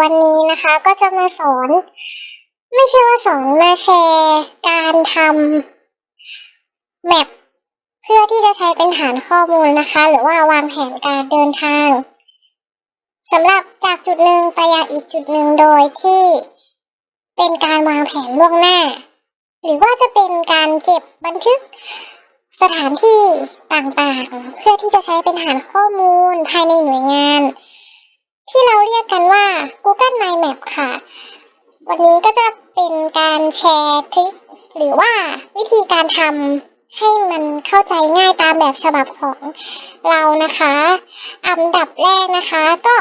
วันนี้นะคะก็จะมาสอน ไม่ใช่ว่าสอนมาแชร์การทำแมปเพื่อที่จะใช้เป็นฐานข้อมูลนะคะ หรือว่าวางแผนการเดินทางสำหรับจากจุดหนึ่งไปยังอีกจุดหนึ่งโดยที่เป็นการวางแผนล่วงหน้า หรือว่าจะเป็นการเก็บบันทึกสถานที่ต่างๆ เพื่อที่จะใช้เป็นฐานข้อมูลภายในหน่วยงาน ที่เราเรียกกันว่า Google My Map ค่ะ วันนี้ก็จะเป็นการแชร์ทริคหรือว่าวิธีการทำให้มันเข้าใจง่ายตามแบบฉบับของเรานะคะ อันดับแรกนะคะก็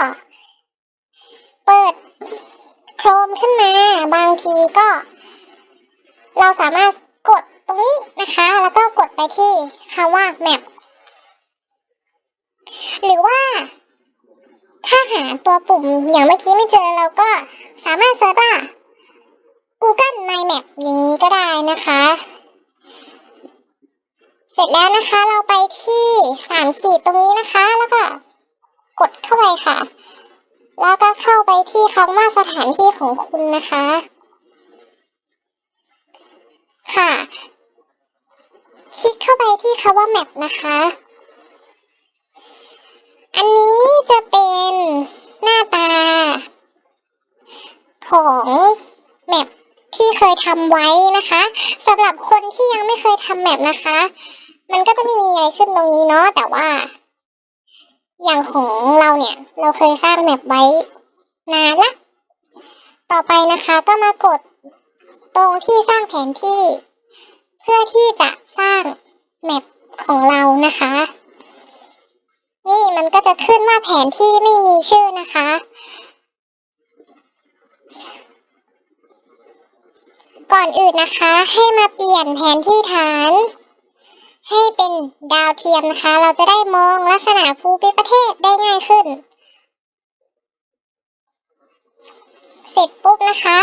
เปิดโครมขึ้นมา บางทีก็ เราสามารถกดตรงนี้นะคะ แล้วก็กดไปที่คำว่า map หรือว่า ถ้าหาตัวปุ่มอย่างเมื่อกี้ไม่เจอเราก็สามารถเซิร์ชว่า Google My Map อย่างนี้ก็ได้นะคะ เสร็จแล้วนะคะเราไปที่สามขีดตรงนี้นะคะแล้วก็กดเข้าไปค่ะ แล้วก็เข้าไปที่คำว่าสถานที่ของคุณนะคะ ค่ะ คลิกเข้าไปที่คำว่า Map นะคะ อันนี้จะเป็นหน้าตา ของแมปที่เคยทำไว้นะคะสำหรับคนที่ยังไม่เคยทำแมปนะคะ มันก็จะไม่มีอะไรขึ้นตรงนี้เนาะแต่ว่า อย่างของเราเนี่ย เราเคยสร้างแมปไว้นานละต่อไปนะคะก็มากดตรงที่สร้างแผนที่ เพื่อที่จะสร้างแมปของเรานะคะ นี่มันก็จะขึ้นว่าแผนที่ไม่มีชื่อนะคะ ก่อนอื่นนะคะ ให้มาเปลี่ยนแผนที่ฐาน ให้เป็นดาวเทียมนะคะ เราจะได้มองลักษณะภูมิประเทศได้ง่ายขึ้น เสร็จปุ๊บนะคะ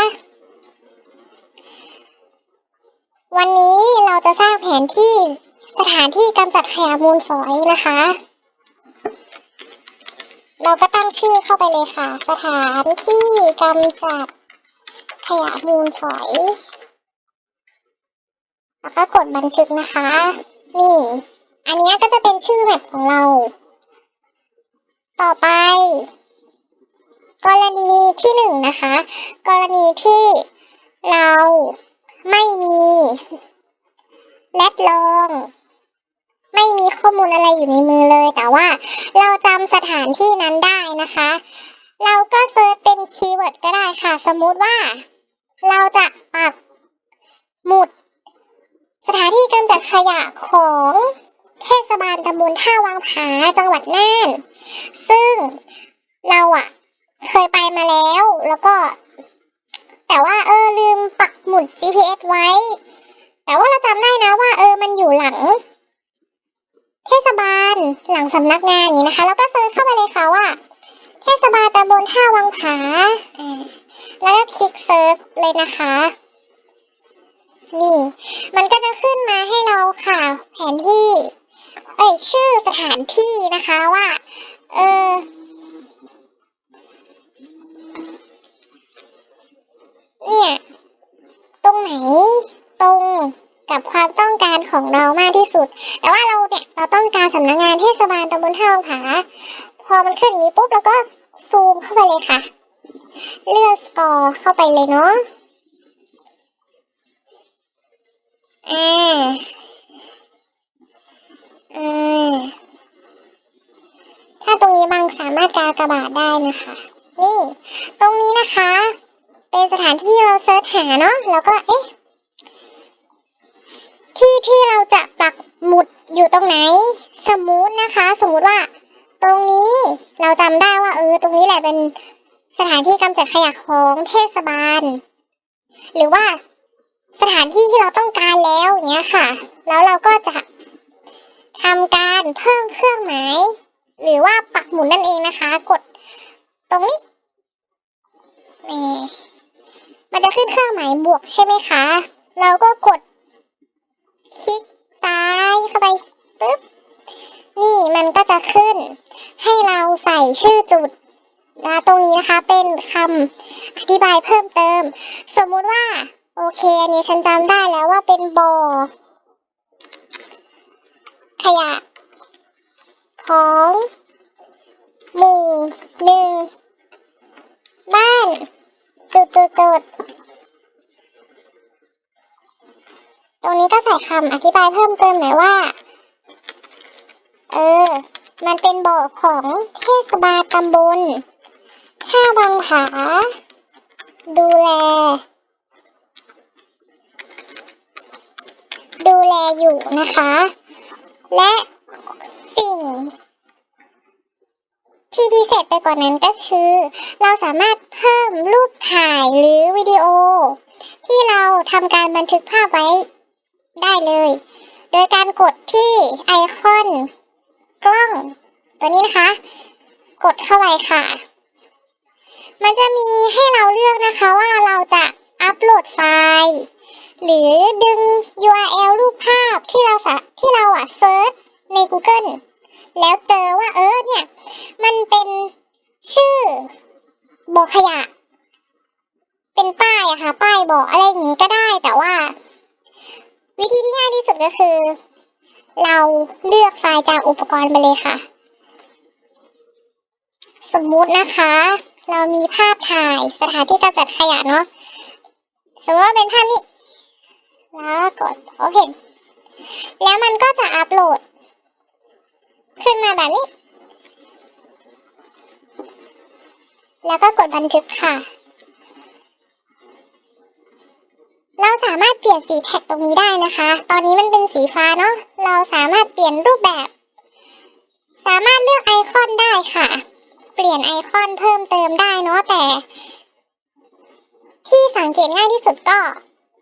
วันนี้เราจะสร้างแผนที่สถานที่กำจัดขยะมูลฝอยนะคะ งชื่อเข้าไปเลยค่ะ สถานที่กำจัดขยะมูลฝอย แล้วก็กดบันทึกนะคะ นี่ อันนี้ก็จะเป็นชื่อแมปของเรา ต่อไป กรณีที่หนึ่งนะคะ กรณีที่เราไม่มี แลดลอง ไม่มีข้อมูลอะไรอยู่ในมือเลย แต่ว่าเราจำสถานที่นั้นได้นะคะ เราก็เซิร์ชเป็นคีย์เวิร์ดก็ได้ค่ะ สมมุติว่า เราจะปักหมุด สถานที่กำจัดขยะของเทศบาลตำบลท่าวังผาจังหวัดน่าน ซึ่งเราอะเคยไปมาแล้ว แล้วก็ แต่ว่าเออลืมปักหมุด GPS ไว้ แต่ว่าเราจำได้นะว่า เออมันอยู่หลัง เทศบาลหลังสำนักงานอย่างนี้นะคะ แล้วก็เซิร์ชเข้าไปเลยค่ะว่า เทศบาลตำบลท่าวังผาอ่าแล้วก็คลิกเซิร์ชเลยนะคะ นี่ มันก็จะขึ้นมาให้เราค่ะ แผนที่ เอ้ยชื่อสถานที่นะคะว่า เออเนี่ย ตรงไหน ตรง กับความต้องการของเรามากที่สุด แต่ว่าเราเนี่ยเราต้องการสำนักงานเทศบาลตำบลท่าวังผา พอมันขึ้นอย่างนี้ปุ๊บเราก็ซูมเข้าไปเลยค่ะ เลื่อนสกอร์เข้าไปเลยเนาะอ่าอ่าถ้าตรงนี้บางสามารถกากระบาดได้นะคะ นี่ ตรงนี้นะคะ เป็นสถานที่เราเซิร์ชหาเนาะแล้วก็เอ๊ะ ที่ที่เราจะปักหมุดอยู่ตรงไหน สมมุตินะคะ สมมุติว่า ตรงนี้เราจำได้ว่าเออ ตรงนี้แหละเป็นสถานที่กำจัดขยะของเทศบาล หรือว่าสถานที่ที่เราต้องการแล้วเงี้ยค่ะ แล้วเราก็จะทำการเพิ่มเครื่องหมายหรือว่าปักหมุดนั่นเองนะคะ กดตรงนี้นี่มันจะขึ้นเครื่องหมายบวกใช่ไหมคะ เราก็กดคลิกซ้ายเข้าไปปึ๊บ นี่มันก็จะขึ้น ให้เราใส่ ชื่อจุดอ่าตรงนี้นะคะเป็นคำอธิบายเพิ่มเติม สมมุติว่า โอเคอันนี้ฉันจำได้แล้วว่าเป็นบ่อขยะ ของหมู่หนึ่งบ้านจุดจุดจุดตรงนี้ก็ใส่คำอธิบายเพิ่มเติมหน่อยว่า เออ มันเป็นบ่อของเทศบาลตำบลท่าบางผา ดูแล ดูแลอยู่นะคะ และสิ่ง ที่พิเศษไปกว่านั้นก็คือ เราสามารถเพิ่มรูปถ่ายหรือวิดีโอ ที่เราทำการบันทึกภาพไว้ได้เลย โดยการกดที่ไอคอน กล้อง ตัวนี้นะคะ กดเข้าไปค่ะ มันจะมีให้เราเลือกนะคะว่าเราจะอัปโหลดไฟล์ หรือดึง URL รูปภาพที่เราสะที่เราอะเซิร์ชใน Google แล้วเจอว่าเออเนี่ย มันเป็นชื่อบ่อขยะ เป็นป้ายอะค่ะ ป้ายบอกอะไรอย่างนี้ก็ได้แต่ว่า วิธีที่ง่ายที่สุดก็คือ เราเลือกไฟล์จากอุปกรณ์ไปเลยค่ะ สมมุตินะคะ เรามีภาพถ่ายสถานที่กำจัดขยะเนาะสมมติว่าเป็นภาพนี้ แล้วกด Open แล้วมันก็จะอัปโหลด ขึ้นมาแบบนี้ แล้วก็กดบันทึกค่ะ เราสามารถเปลี่ยนสีแท็กตรงนี้ได้นะคะ ตอนนี้มันเป็นสีฟ้าเนาะ เราสามารถเปลี่ยนรูปแบบ สามารถเลือกไอคอนได้ค่ะ เปลี่ยนไอคอนเพิ่มเติมได้เนาะแต่ ที่สังเกตง่ายที่สุดก็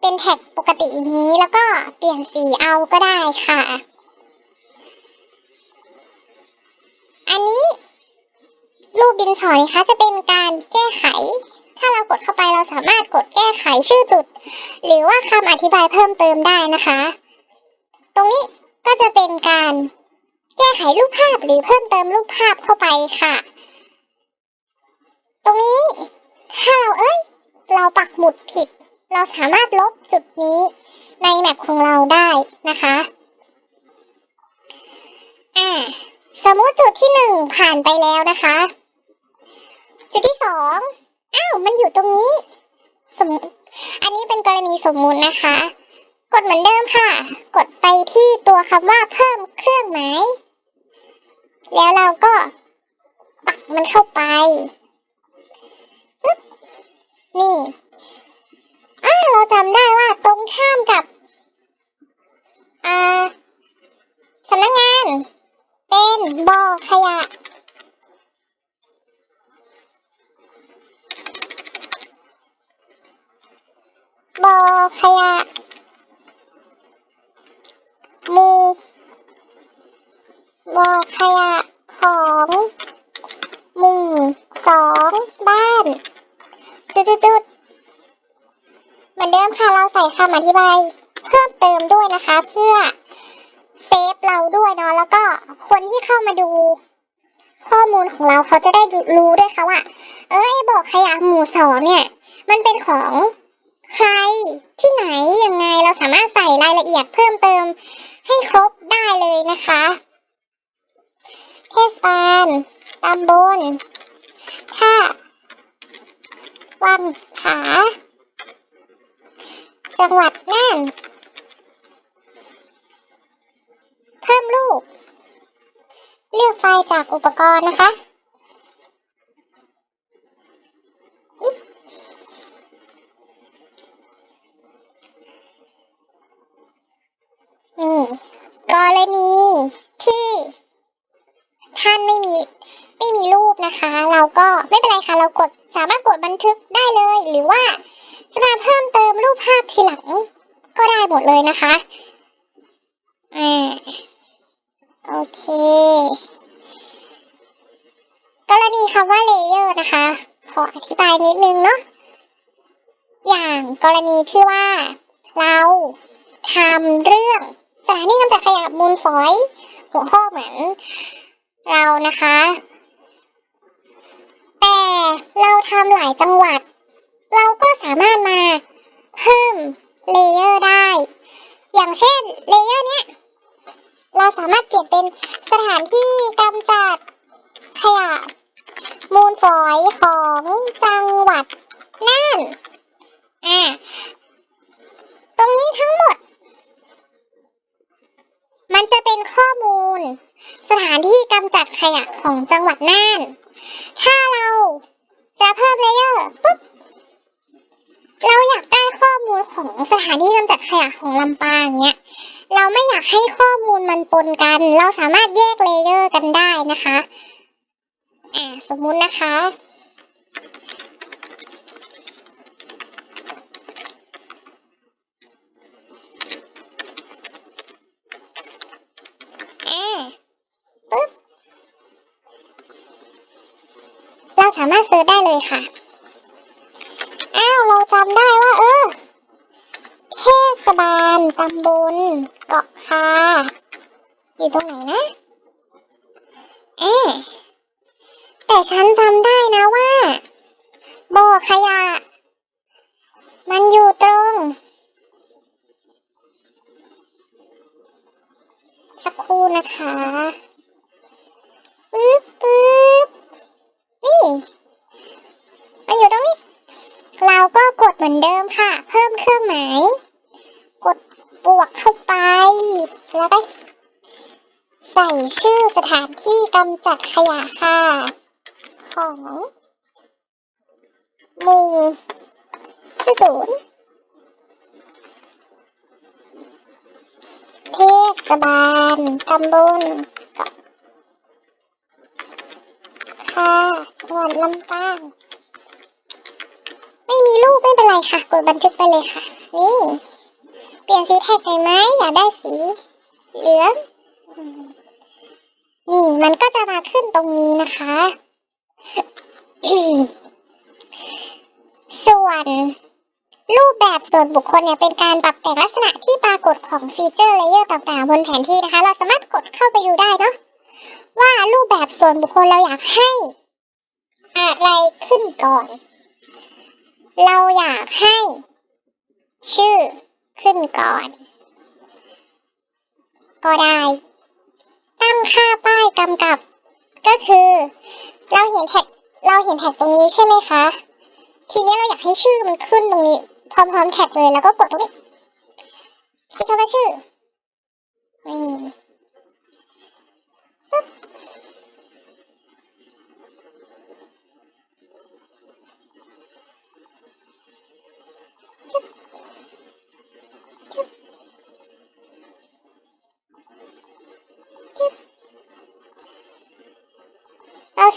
เป็นแท็กปกติอย่างนี้แล้วก็เปลี่ยนสีเอาก็ได้ค่ะ อันนี้รูปดินสอนะคะจะเป็นการแก้ไข ถ้าเรากดเข้าไปเราสามารถกดแก้ไขชื่อจุด หรือว่าคำอธิบายเพิ่มเติมได้นะคะ ตรงนี้ก็จะเป็นการแก้ไขรูปภาพหรือเพิ่มเติมรูปภาพเข้าไปค่ะ ตรงนี้ถ้าเราเอ้ย เราปักหมุดผิด เราสามารถลบจุดนี้ในแมปของเราได้นะคะอ่าสมมติจุดที่หนึ่งผ่านไปแล้วนะคะ จุดที่สอง อ้าวมันอยู่ตรงนี้ สมอันนี้เป็นกรณีสมมุตินะคะ กดเหมือนเดิมค่ะ กดไปที่ตัวคำว่าเพิ่มเครื่องหมายแล้วเราก็ปักมันเข้าไปปนี่อ้าเราจำได้ว่าตรงข้ามกับอ่าสำนักงาน เป็นบ่อขยะ บ่อ ขยะหมู่บ่อขยะของหมู่สองบ้าน จุดๆๆเหมือนเดิมค่ะเราใส่คำอธิบายเพิ่มเติมด้วยนะคะ เพื่อเซฟเราด้วยเนาะแล้วก็คนที่เข้ามาดูข้อมูลของเราเขาจะได้รู้ด้วยค่ะว่า เอ้ยบอกขยะหมู่สองเนี่ย มันเป็นของใครที่ไหนยังไงเราสามา รถใส่รายละเอียดเพิ่มเติมให้ครบได้เลยนะคะ เทศบาลตำบลท่าวังผาจังหวัดน่านเพิ่มรูปเลือกไฟล์จากอุปกรณ์นะคะ นะคะอ่าโอเค กรณีคำว่าเลเยอร์นะคะ ขออธิบายนิดนึงเนาะ อย่างกรณีที่ว่า เราทำเรื่องสถานีกำจัดขยะมูลฝอย หัวข้อเหมือนเรานะคะ แต่เราทำหลายจังหวัด เราก็สามารถมาเพิ่มเลเยอร์ได้ อย่างเช่นเลเยอร์เนี้ย เราสามารถเปลี่ยนเป็นสถานที่กำจัดขยะมูลฝอยของจังหวัดน่านอ่าตรงนี้ทั้งหมด มันจะเป็นข้อมูล สถานที่กำจัดขยะของจังหวัดน่าน ถ้าเราจะเพิ่มเลเยอร์ปุ๊บ เราอยากได้ข้อมูลของสถานที่กำจัดขยะของลำปางเนี้ยเราไม่อยากให้ข้อมูลมันปนกัน เราสามารถแยกเลเยอร์กันได้นะคะอ่าสมมุตินะคะอ่าปึ๊บเราสามารถเซิร์ชได้เลยค่ะ อ้าว เราจำได้ว่า เออ เทศบาลตำบลเกาะคา อยู่ตรงไหนนะ เอ๊ะแต่ฉันจำได้นะว่าบ่อขยะ มันอยู่ตรง สักครู่นะคะปึ๊บปึ๊บนี่ มันอยู่ตรงนี้ เราก็กดเหมือนเดิมค่ะ เพิ่มเครื่องหมาย กดบวกเข้าไป แล้วก็ ใส่ชื่อสถานที่กำจัดขยะค่ะ ของหมู่ที่ศูนย์เทศบาลตำบลเกาะค่ะจังหวัดลำปาง ไม่มีรูปไม่เป็นไรค่ะ กดบันทึกไปเลยค่ะ นี่ เปลี่ยนสีแท็กหน่อยไหมอยากได้สีเหลือง นี่มันก็จะมาขึ้นตรงนี้นะคะ ส่วนรูปแบบส่วนบุคคลเนี่ยเป็นการปรับแต่งลักษณะที่ปรากฏของฟีเจอร์เลเยอร์ต่างๆ บนแผนที่นะคะ เราสามารถกดเข้าไปดูได้เนาะว่ารูปแบบส่วนบุคคลเราอยากให้อะไรขึ้นก่อน เราอยากให้ ชื่อขึ้นก่อน ก็ได้ ค่าป้ายกำกับ ก็คือ เราเห็นแท็กเราเห็นแท็กตรงนี้ใช่ไหมคะ ทีนี้เราอยากให้ชื่อมันขึ้นตรงนี้ พร้อมๆแท็กเลยแล้วก็กดตรงนี้คลิกคำว่าชื่อ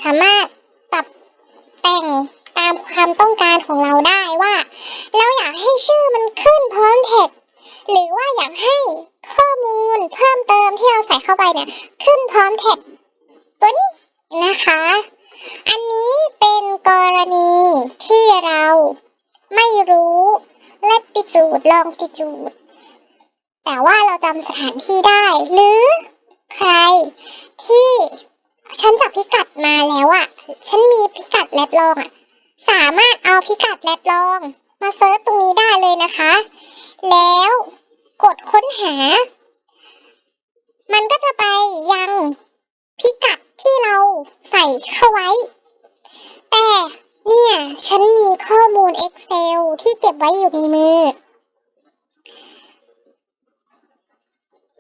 าสามารถปรับแต่งตามความต้องการของเราได้ว่า เราอยากให้ชื่อมันขึ้นพร้อมแท็กหรือว่าอยากให้ข้อมูลเพิ่มเติมที่เราใส่เข้าไปเนี่ยขึ้นพร้อมแท็กตัวนี้นะคะ อันนี้เป็นกรณีที่เราไม่รู้ latitude longitude แต่ว่าเราจำสถานที่ได้หรือใครที่ ฉันจับพิกัดมาแล้วอะฉันมีพิกัดแรดลองอะสามารถเอาพิกัดแรดลอง มาเซิร์ชตรงนี้ได้เลยนะคะ แล้วกดค้นหา มันก็จะไปยังพิกัดที่เราใส่เข้าไว้ แต่เนี่ย ฉันมีข้อมูล Excel ที่เก็บไว้อยู่ในมือ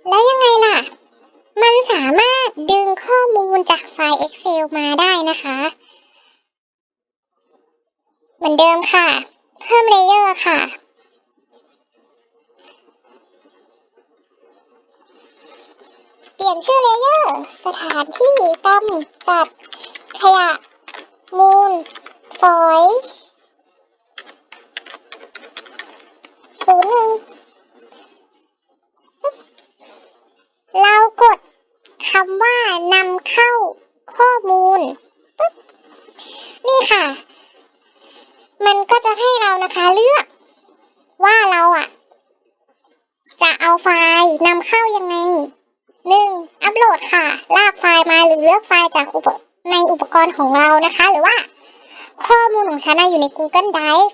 แล้วยังไงล่ะ มันสามารถดึงข้อมูลจากไฟล์ Excel มาได้นะคะ เหมือนเดิมค่ะ เพิ่มเลเยอร์ค่ะ เปลี่ยนชื่อเลเยอร์ สถานที่กำจัดขยะ มูล ฝอยศูนย์หนึ่งเรากดคำว่านำเข้าข้อมูล นี่ค่ะ มันก็จะให้เรานะคะเลือก ว่าเราอะ จะเอาไฟล์นำเข้ายังไงหนึ่งอัปโหลดค่ะ ลากไฟล์มาหรือเลือกไฟล์จากอุปในอุปกรณ์ของเรานะคะ หรือว่า ข้อมูลของฉันอะอยู่ใน Google Drive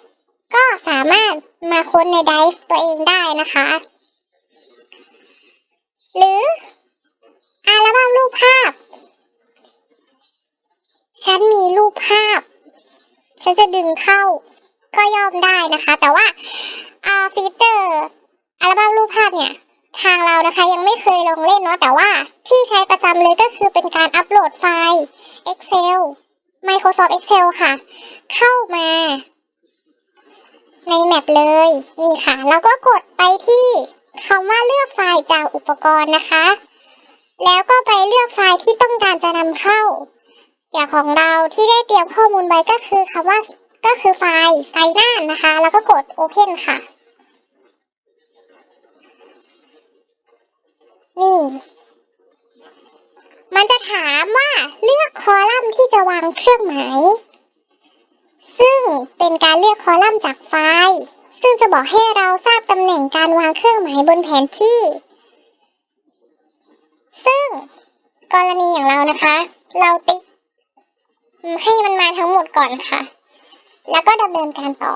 ก็สามารถมาค้นใน Drive ตัวเองได้นะคะ หรืออัลบั้มรูปภาพ ฉันมีรูปภาพ ฉันจะดึงเข้าก็ย่อมได้นะคะ แต่ว่าฟีเจอร์อัลบั้มรูปภาพเนี่ย ทางเรานะคะยังไม่เคยลองเล่นเนาะแต่ว่าที่ใช้ประจำเลยก็คือเป็นการอัปโหลดไฟล์ Excel Microsoft Excel ค่ะ เข้ามา ในแมปเลย นี่ค่ะ แล้วก็กดไปที่คำว่าเลือกไฟล์จากอุปกรณ์นะคะ แล้วก็ไปเลือกไฟล์ที่ต้องการจะนำเข้า อย่างของเราที่ได้เตรียมข้อมูลไว้ก็คือคำว่าก็คือไฟล์ไฟล์หน้านะคะ แล้วก็กด Open ค่ะ นี่ มันจะถามว่าเลือกคอลัมน์ที่จะวางเครื่องหมายซึ่งเป็นการเลือกคอลัมน์จากไฟล์ ซึ่งจะบอกให้เราทราบตำแหน่งการวางเครื่องหมายบนแผนที่ ซึ่งกรณีอย่างเรานะคะ เราติ๊ก ให้มันมาทั้งหมดก่อนค่ะ แล้วก็ดำเนินการต่อ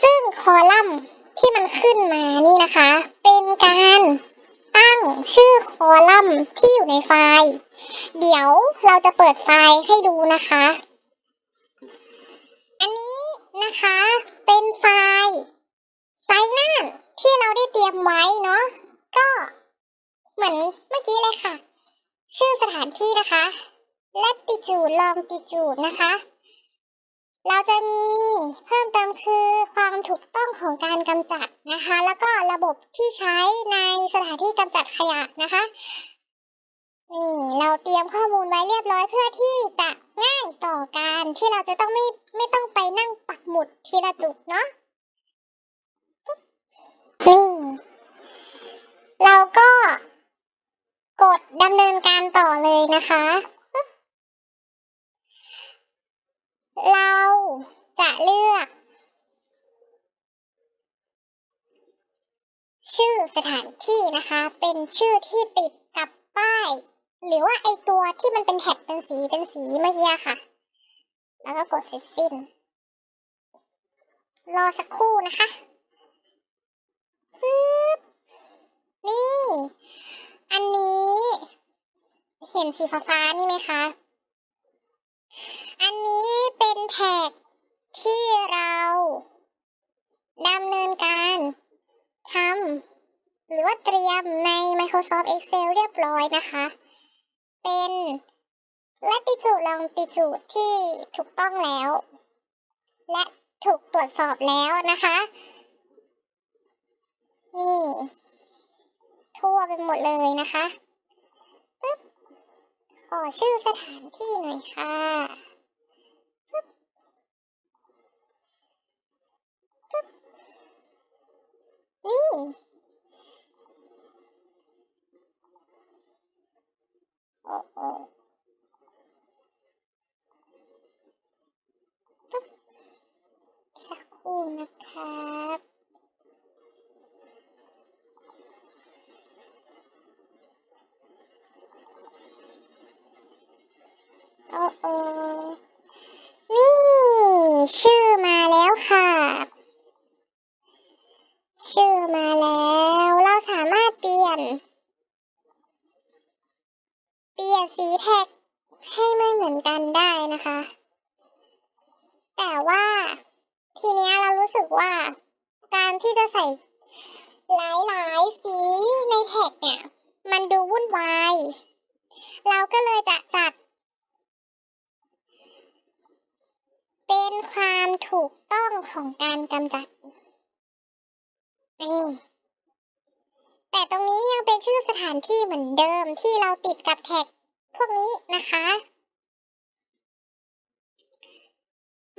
ซึ่งคอลัมน์ที่มันขึ้นมานี่นะคะ เป็นการตั้งชื่อคอลัมน์ที่อยู่ในไฟล์ เดี๋ยวเราจะเปิดไฟล์ให้ดูนะคะ อันนี้นะคะเป็นไฟล์ไซส์หน้าที่เราได้เตรียมไว้เนาะก็เหมือนเมื่อกี้เลยค่ะ ชื่อสถานที่นะคะ latitude longitude นะคะ เราจะมีเพิ่มเติมคือความถูกต้องของการกำจัดนะคะ แล้วก็ระบบที่ใช้ในสถานที่กำจัดขยะนะคะนี่เราเตรียมข้อมูลไว้เรียบร้อยเพื่อที่จะง่ายต่อการที่เราจะต้องไม่ไม่ต้องไปนั่งปักหมุดทีละจุดเนาะนี่เราก็กดดำเนินการต่อเลยนะคะปึ๊บ เราจะเลือก ชื่อสถานที่นะคะ เป็นชื่อที่ติดกับป้าย หรือว่าไอตัวที่มันเป็นแท็กเป็นสีเป็นสีเมื่อกี้ค่ะ แล้วก็กดเสร็จสิ้น รอสักครู่นะคะนี่ อันนี้ เห็นสีฟ้าๆนี่ไหมคะ อันนี้เป็นแท็กที่เราดำเนินการทำหรือว่าเตรียมใน Microsoft Excel เรียบร้อยนะคะ เป็น latitude longitude ที่ถูกต้องแล้ว และถูกตรวจสอบแล้วนะคะ นี่ ทั่วไปหมดเลยนะคะปึ๊บขอชื่อสถานที่หน่อยค่ะปึ๊บปึ๊บ นี่ โอ้โอ้ปึ๊บสักครู่นะครับ โอ้โอ้นี่ ชื่อมาแล้วค่ะ ชื่อมาแล้ว เราสามารถเปลี่ยน เปลี่ยนสีแท็กให้ไม่เหมือนกันได้นะคะ แต่ว่าทีเนี้ยเรารู้สึกว่า การที่จะใส่หลายๆสีในแท็กเนี่ย มันดู วุ่นวาย เราก็เลยจะจัด เป็นความถูกต้องของการกำจัดนี่แต่ตรงนี้ยังเป็นชื่อสถานที่เหมือนเดิมที่เราติดกับแท็กพวกนี้นะคะ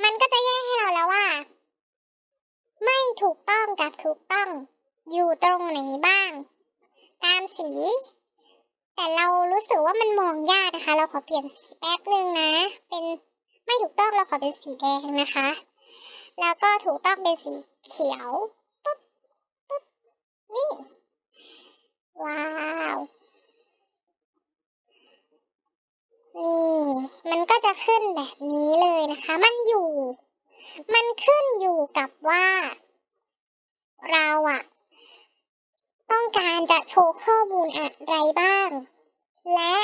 มันก็จะแยกให้เราแล้วว่า ไม่ถูกต้องกับถูกต้องอยู่ตรงไหนบ้าง ตามสี แต่เรารู้สึกว่ามันมองยากนะคะ เราขอเปลี่ยนสีแป๊บนึงนะ เป็นไม่ถูกต้องเราขอเป็นสีแดงนะคะ แล้วก็ถูกต้องเป็นสีเขียวปุ๊บปุ๊บนี่ ว้าวนี่มันก็จะขึ้นแบบนี้เลยนะคะ มันอยู่ มันขึ้นอยู่กับว่า เราอะ ต้องการจะโชว์ข้อมูลอะไรบ้าง และ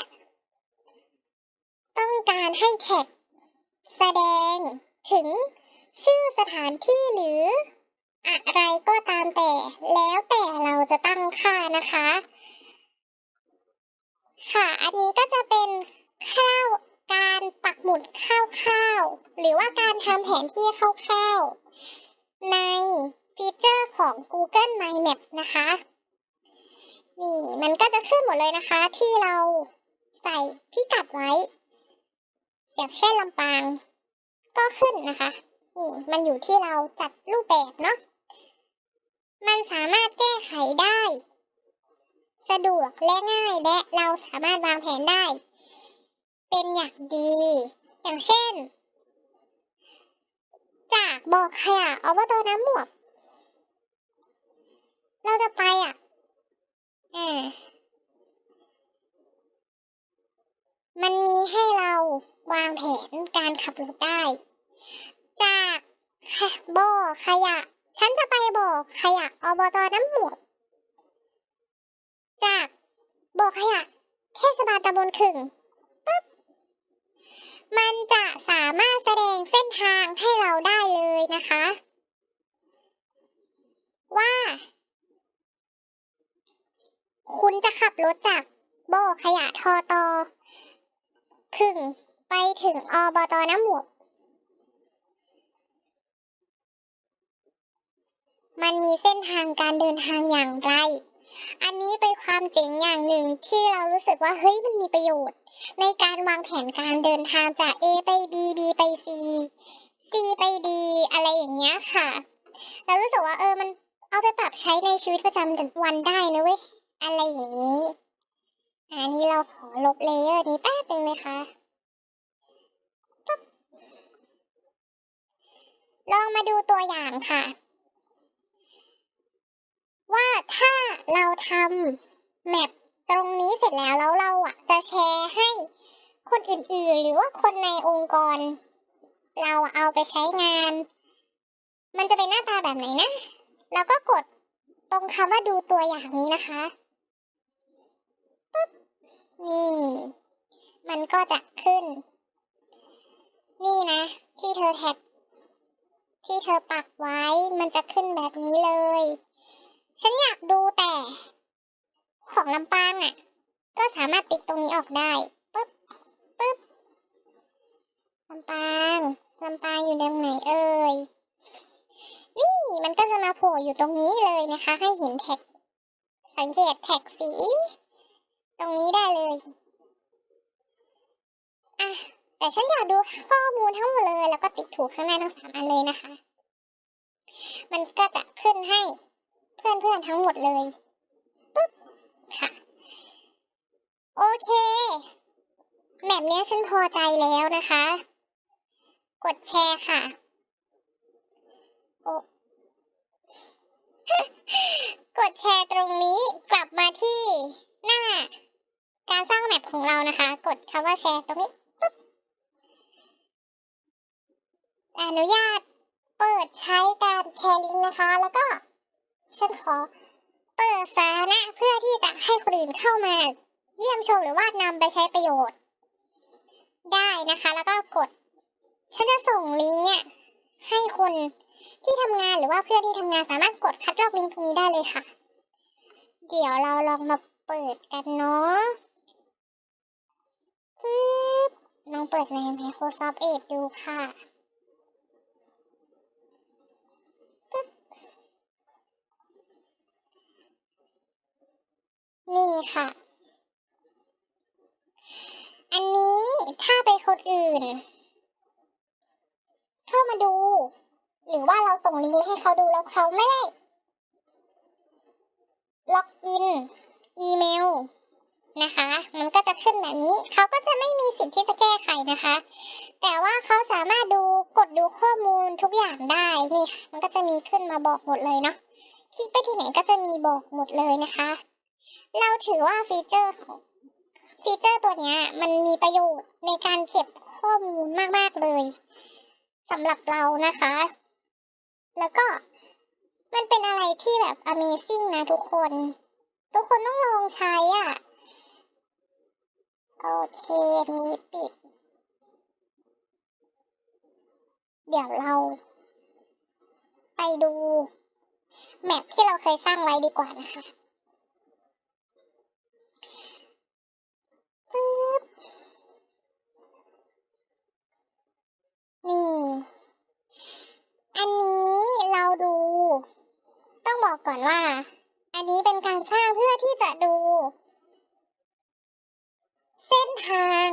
ต้องการให้แท็ก แสดงถึงชื่อสถานที่หรือ อะไรก็ตามแต่ แล้วแต่เราจะตั้งค่านะคะ ค่ะ อันนี้ก็จะเป็นคร่าวการปักหมุดคร่าวๆ หรือว่าการทำแผนที่คร่าวๆ ในฟีเจอร์ของ Google My Map นะคะ นี่มันก็จะขึ้นหมดเลยนะคะ ที่เราใส่พิกัดไว้ อย่างเช่นลำปาง ก็ขึ้นนะคะ นี่มันอยู่ที่เราจัดรูปแบบเนาะมันสามารถแก้ไขได้ สะดวกและง่ายและเราสามารถวางแผนได้ เป็นอย่างดี อย่างเช่น จากบ่อขยะอบตน้ำหมวก เราจะไปอะ อ่า มันมีให้เราวางแผนการขับรถได้ จากบ่อขยะ ฉันจะไปบ่อขยะอบตน้ำหมวกจากบ่อขยะเทศบาลตำบลขึงปุ๊บมันจะสามารถแสดงเส้นทางให้เราได้เลยนะคะ ว่า คุณจะขับรถจากโบขยะทอตอขึ่งไปถึงอบตน้ำหมวก มันมีเส้นทางการเดินทางอย่างไร อันนี้เป็นความเจ๋งอย่างหนึ่งที่เรารู้สึกว่าเฮ้ยมันมีประโยชน์ ในการวางแผนการเดินทางจาก A ไป B B ไป C C ไป D อะไรอย่างเงี้ยค่ะ เรารู้สึกว่าเออมันเอาไปปรับใช้ในชีวิตประจำวันได้นะเว้ย อะไรอย่างนี้ อันนี้เราขอลบเลเยอร์นี้แป๊บนึงนะคะลองมาดูตัวอย่างค่ะ ว่าถ้าเราทำแมปตรงนี้เสร็จแล้วแล้วเราอะ จะแชร์ให้คนอื่นๆ หรือว่าคนในองค์กร เราเอาไปใช้งาน มันจะเป็นหน้าตาแบบไหนนะ แล้วก็กดตรงคำว่าดูตัวอย่างนี้นะคะ นี่ มันก็จะขึ้น นี่นะ ที่เธอแท็ก ที่เธอปักไว้ มันจะขึ้นแบบนี้เลย ฉันอยากดูแต่ ของลำปางอะ ก็สามารถติ๊กตรงนี้ออกได้ปึ๊บปึ๊บลำปางลำปางอยู่ตรงไหนเอ่ยนี่มันก็จะมาโผล่อยู่ตรงนี้เลยนะคะ ให้เห็นแท็ก สังเกตแท็กสี ตรงนี้ได้เลยอะแต่ฉันอยากดูข้อมูลทั้งหมดเลย แล้วก็ติ๊กถูกข้างหน้าทั้งสามอันเลยนะคะ มันก็จะขึ้นให้เพื่อนๆทั้งหมดเลยปุ๊บค่ะ โอเคแบบนี้ฉันพอใจแล้วนะคะ กดแชร์ค่ะ โอ้กดแชร์ตรงนี้กลับมาที่หน้า การสร้างแมปของเรานะคะ กดคำว่าแชร์ตรงนี้ปุ๊บอนุญาตเปิดใช้การแชร์ลิงก์นะคะ แล้วก็ฉันขอเปิดสาธารณะเพื่อที่จะให้คนอื่นเข้ามาเยี่ยมชมหรือว่านำไปใช้ประโยชน์ ได้นะคะ แล้วก็กด ฉันจะส่งลิงก์เนี่ยให้คนที่ทำงานหรือว่าเพื่อนที่ทำงานสามารถกดคัดลอกลิงก์ตรงนี้ได้เลยค่ะ เดี๋ยวเราลองมาเปิดกันเนาะ ปึ๊บลองเปิดใน Microsoft Edge ดูค่ะปึ๊บนี่ค่ะ อันนี้ถ้าเป็นคนอื่น เข้ามาดู หรือว่าเราส่งลิงก์ให้เขาดูแล้วเขาไม่ได้ล็อกอิน อีเมล นะคะ มันก็จะขึ้นแบบนี้ เขาก็จะไม่มีสิทธิ์ที่จะแก้ไขนะคะ แต่ว่าเขาสามารถดูกดดูข้อมูลทุกอย่างได้นี่ค่ะ มันก็จะมีขึ้นมาบอกหมดเลยเนาะ คลิกไปที่ไหนก็จะมีบอกหมดเลยนะคะ เราถือว่าฟีเจอร์ของฟีเจอร์ตัวนี้มันมีประโยชน์ในการเก็บข้อมูลมากๆเลยสำหรับเรานะคะ แล้วก็มันเป็นอะไรที่แบบ Amazing นะทุกคน ทุกคนต้องลองใช้อะ โอเคนี้ปิด เดี๋ยวเรา ไปดู แมปที่เราเคยสร้างไว้ดีกว่านะคะปึ๊บนี่ อันนี้เราดู ต้องบอกก่อนว่า อันนี้เป็นการสร้างเพื่อที่จะดู เส้นทาง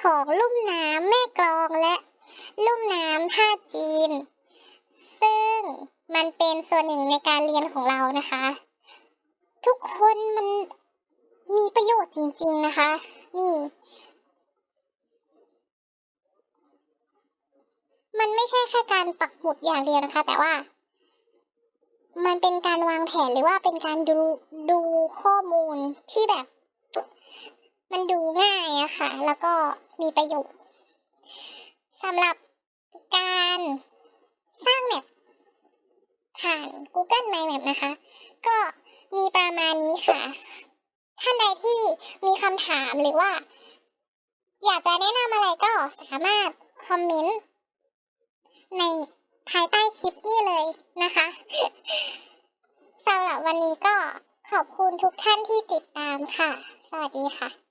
ของลุ่มน้ำแม่กลองและลุ่มน้ำท่าจีน ซึ่งมันเป็นส่วนหนึ่งในการเรียนของเรานะคะ ทุกคนมันมีประโยชน์จริง ๆนะคะ นี่ มันไม่ใช่แค่การปักหมุดอย่างเดียวนะคะ แต่ว่า มันเป็นการวางแผนหรือว่าเป็นการดูดูข้อมูลที่แบบ มันดูง่ายอะค่ะ แล้วก็มีประโยชน์สำหรับการสร้างแมปผ่าน Google My Map นะคะ ก็มีประมาณนี้ค่ะ ท่านใดที่มีคำถามหรือว่า อยากจะแนะนำอะไรก็สามารถคอมเมนต์ในภายใต้คลิปนี้เลยนะคะสำหรับวันนี้ก็ขอบคุณทุกท่านที่ติดตามค่ะ สวัสดีค่ะ